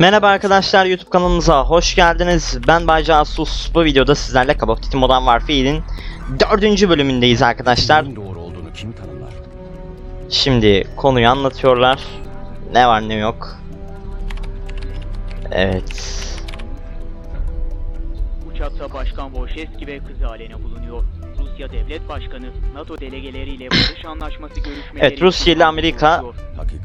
Merhaba arkadaşlar YouTube kanalımıza hoş geldiniz. Ben Bay Casus. Bu videoda sizlerle Call of Duty Modern Warfare'in dördüncü bölümündeyiz arkadaşlar. Doğru olduğunu kim tanımlar? Şimdi konuyu anlatıyorlar. Ne var ne yok. Evet. Uçakta Başkan Wojcicki ve kızı Alena bulunuyor. Rusya Devlet Başkanı, NATO delegeleriyle barış anlaşması görüşmeleri Evet, Rusya ile Amerika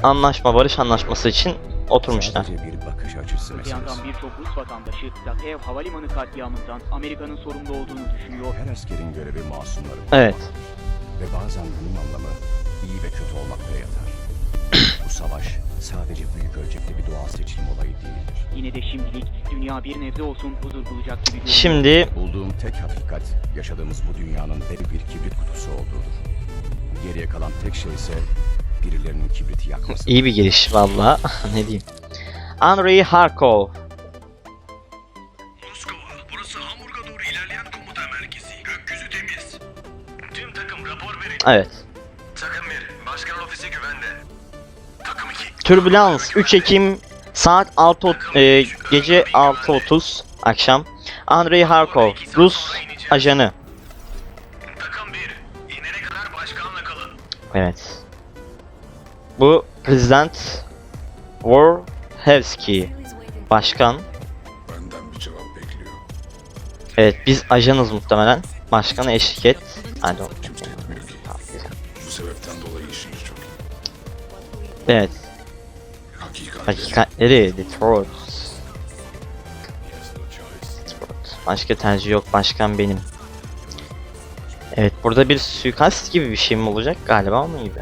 Anlaşma barış anlaşması için oturmuşlar. sadece bir bakış açısı Öte meselesi. yandan birçok Rus vatandaşı Zatev Havalimanı katliamından Amerika'nın sorumlu olduğunu düşünüyor. Her askerin görevi masumları Evet. Ve bazen bunun anlamı iyi ve kötü olmakta yatar. Bu savaş sadece büyük ölçekli bir doğal seçim olayı değildir. Yine de şimdilik dünya bir nebze olsun huzur bulacak gibi görünüyor. Şimdi Bulduğum tek hakikat yaşadığımız bu dünyanın dev bir kibrit kutusu olduğudur. Geriye kalan tek şey ise birilerinin kibriti yakması. iyi bir giriş valla. ne diyeyim. Andrei Harkov. Moskova, burası Hamburg'a doğru ilerleyen komuta merkezi. Gökyüzü temiz. Tüm takım rapor verin. Evet. Takım 1, başkan ofisi güvende. Takım 2, Türbülans 3 Ekim saat 6 e, gece 6.30 akşam. Andrei Harkov Rus ajanı. takım 1, inene kadar başkanla kalın. Evet. Bu Prezident Warhevski başkan. Benden bir cevap bekliyor. Evet biz ajanız muhtemelen. Başkanı eşlik et. Hadi. Kimse etmiyor ki. Bu sebepten dolayı işiniz çok iyi. Evet. Hakikat. Hakikatleri Detroit. Detroit. Başka tercih yok. Başkan benim. Evet burada bir suikast gibi bir şey mi olacak? Galiba onun gibi.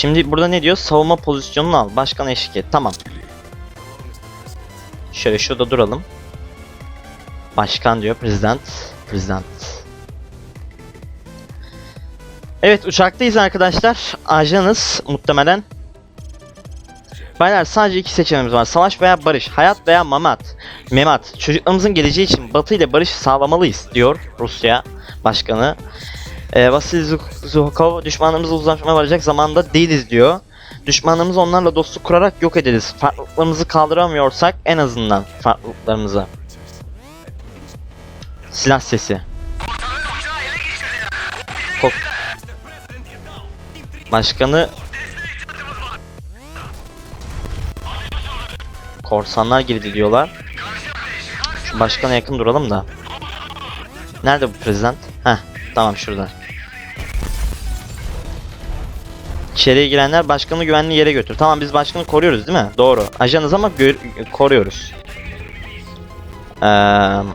Şimdi burada ne diyor? Savunma pozisyonunu al. Başkan eşlik et. Tamam. Şöyle şurada duralım. Başkan diyor. Prezident. Prezident. Evet uçaktayız arkadaşlar. Ajanız muhtemelen. Baylar sadece iki seçeneğimiz var. Savaş veya barış. Hayat veya mamat. Memat. Çocuklarımızın geleceği için Batı ile barış sağlamalıyız diyor Rusya Başkanı. Ee, Vasil Zuk- Zukov düşmanlarımızla uzlaşmaya varacak zamanda değiliz diyor. Düşmanlarımızı onlarla dostluk kurarak yok ederiz. Farklılıklarımızı kaldıramıyorsak en azından farklılıklarımızı. Silah sesi. Kok Başkanı Korsanlar girdi diyorlar. Şu başkana yakın duralım da. Nerede bu prezident? Heh, tamam şurada. İçeriye girenler başkanı güvenli yere götür. Tamam biz başkanı koruyoruz değil mi? Doğru. Ajanız ama koruyoruz. Ee,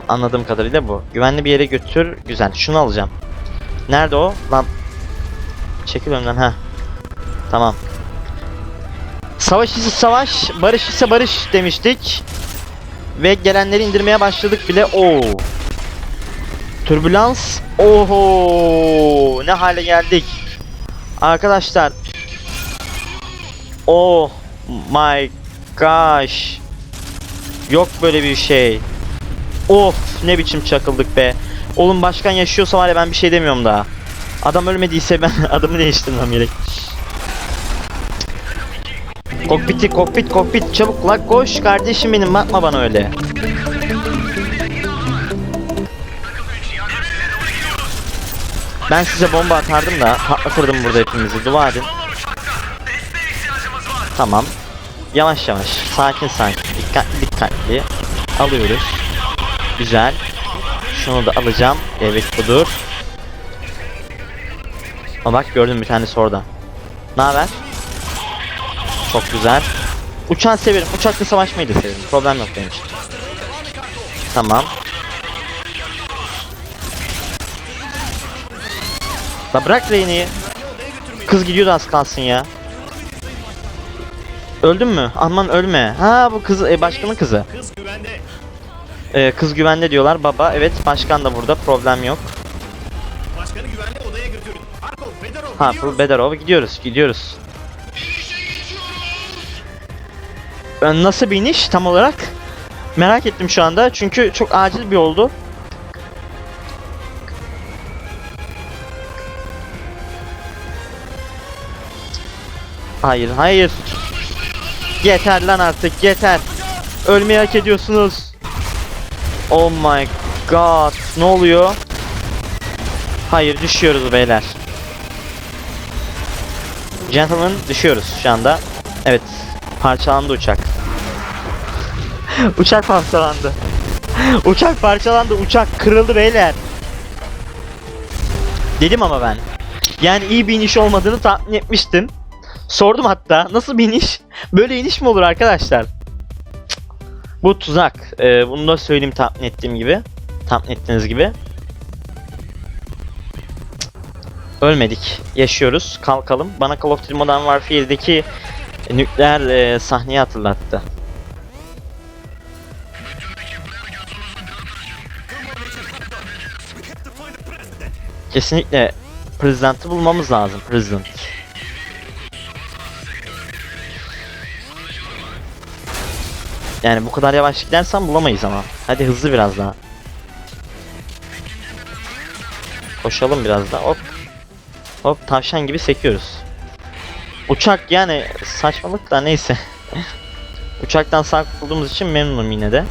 anladığım kadarıyla bu. Güvenli bir yere götür. Güzel. Şunu alacağım. Nerede o? Lan. Çekil önümden. Heh. Tamam. Savaş ise savaş, barış ise barış demiştik. Ve gelenleri indirmeye başladık bile. Oo. Türbülans. Oho. Ne hale geldik. Arkadaşlar. Oh my gosh. Yok böyle bir şey. Of ne biçim çakıldık be. Oğlum başkan yaşıyorsa var ya ben bir şey demiyorum daha. Adam ölmediyse ben adamı değiştirmem gerek. Kokpiti kokpit kokpit çabuk la koş kardeşim benim bakma bana öyle. Ben size bomba atardım da patlatırdım burada hepimizi dua edin. Tamam. Yavaş yavaş sakin sakin dikkatli dikkatli alıyoruz. Güzel. Şunu da alacağım. Evet budur. Ama bak gördüm bir tanesi orada. Ne haber? Çok güzel. Uçağı severim. Uçakla savaşmayı da severim. Problem yok benim için. Tamam. La bırak Reyne'yi. Kız gidiyordu az kalsın ya. Öldün mü? Aman ölme. Ha bu kız e, başkanın kızı. Kız güvende. E, kız güvende diyorlar. Baba evet başkan da burada. Problem yok. Başkanı güvenli odaya götürün. Arkov, Fedorov Ha bu Bedarov gidiyoruz gidiyoruz. Ben nasıl bir iniş tam olarak? Merak ettim şu anda çünkü çok acil bir oldu. Hayır hayır. Yeter lan artık yeter. Ölmeyi hak ediyorsunuz. Oh my god. Ne oluyor? Hayır düşüyoruz beyler. Gentlemen düşüyoruz şu anda. Evet. Parçalandı uçak. uçak parçalandı. uçak parçalandı. Uçak kırıldı beyler. Dedim ama ben. Yani iyi bir iniş olmadığını tahmin etmiştim. Sordum hatta nasıl bir iniş? Böyle iniş mi olur arkadaşlar? Bu tuzak. Ee, bunu da söyleyeyim tahmin ettiğim gibi. Tahmin ettiğiniz gibi. Ölmedik. Yaşıyoruz. Kalkalım. Bana Call of Duty Modern Warfare'deki nükleer e, sahneyi hatırlattı. Kesinlikle President'i bulmamız lazım. President. Yani bu kadar yavaş gidersen bulamayız ama. Hadi hızlı biraz daha. Koşalım biraz daha. Hop. Hop tavşan gibi sekiyoruz. Uçak yani saçmalık da neyse. Uçaktan sağ kurtulduğumuz için memnunum yine de.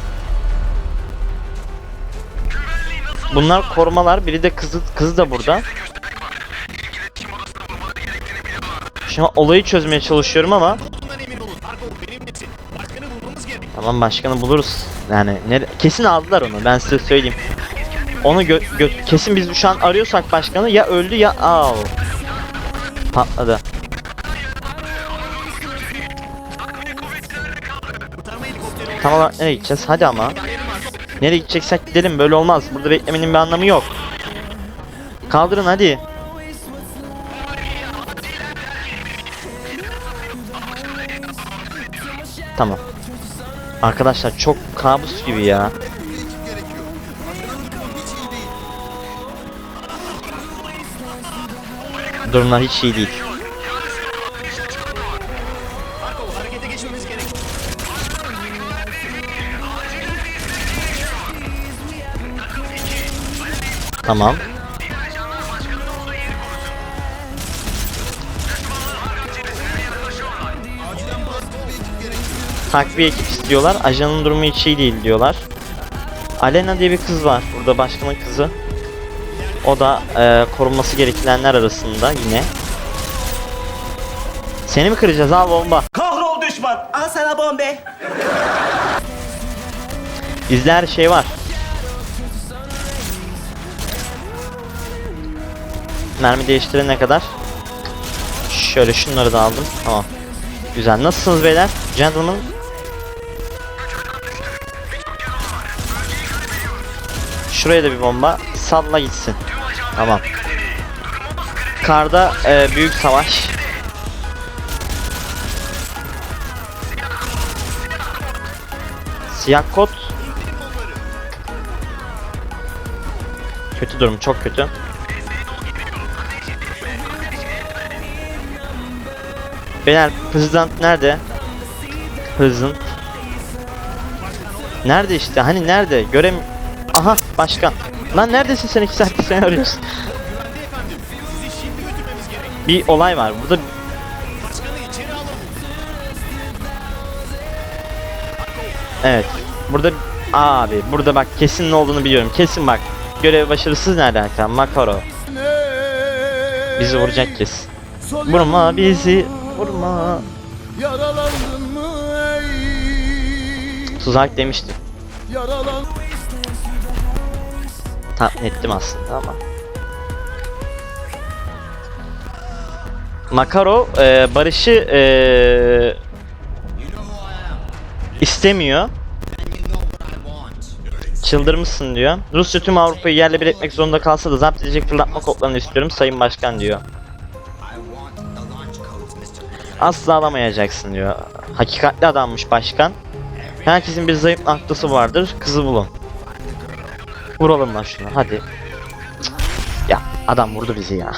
Bunlar korumalar. Biri de kızı, kızı da burada. An olayı çözmeye çalışıyorum ama Tamam başkanı buluruz. Yani nere- kesin aldılar onu ben size söyleyeyim. Onu gö- gö- kesin biz şu an arıyorsak başkanı ya öldü ya al. Patladı. Tam olarak nereye gideceğiz? Hadi ama. Nereye gideceksek gidelim böyle olmaz. Burada beklemenin bir anlamı yok. Kaldırın hadi. Tamam. Arkadaşlar çok kabus gibi ya. Durumlar hiç iyi değil. Tamam. Takviye ekip istiyorlar. Ajanın durumu hiç iyi değil diyorlar. Alena diye bir kız var. Burada başkanın kızı. O da e, korunması gerekenler arasında yine. Seni mi kıracağız al bomba. Kahrol düşman. Al sana bombe. Bizde her şey var. Mermi değiştirene kadar. Şöyle şunları da aldım. Tamam. Güzel. Nasılsınız beyler? Gentlemen. Şuraya da bir bomba. Salla gitsin. Tamam. Karda e, büyük savaş. Siyah kot. Kötü durum, çok kötü. Beyler, President nerede? President. Nerede işte? Hani nerede? Görem... Aha, başkan. Lan neredesin sen iki saattir seni arıyoruz. Bir olay var. Burada Evet. Burada abi burada bak kesin ne olduğunu biliyorum. Kesin bak. Görev başarısız ne alaka? Makaro. Bizi vuracak kesin. Vurma bizi. Vurma. Yaralandın mı ey? Tuzak demiştim. Yaralan. Tahmin ettim aslında ama. Makaro e, Barış'ı e, istemiyor. Çıldırmışsın diyor. Rusya tüm Avrupa'yı yerle bir etmek zorunda kalsa da zapt edecek fırlatma kodlarını istiyorum Sayın Başkan diyor. Asla alamayacaksın diyor. Hakikatli adammış başkan. Herkesin bir zayıf noktası vardır. Kızı bulun. Vuralım lan şunu hadi. Ya adam vurdu bizi ya.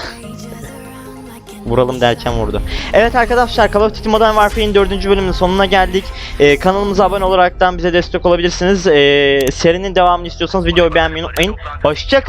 Vuralım derken vurdu. Evet arkadaşlar Call of Duty Modern Warfare'in 4. bölümünün sonuna geldik. Ee, kanalımıza abone olaraktan bize destek olabilirsiniz. Ee, serinin devamını istiyorsanız videoyu beğenmeyi unutmayın. Hoşçakalın.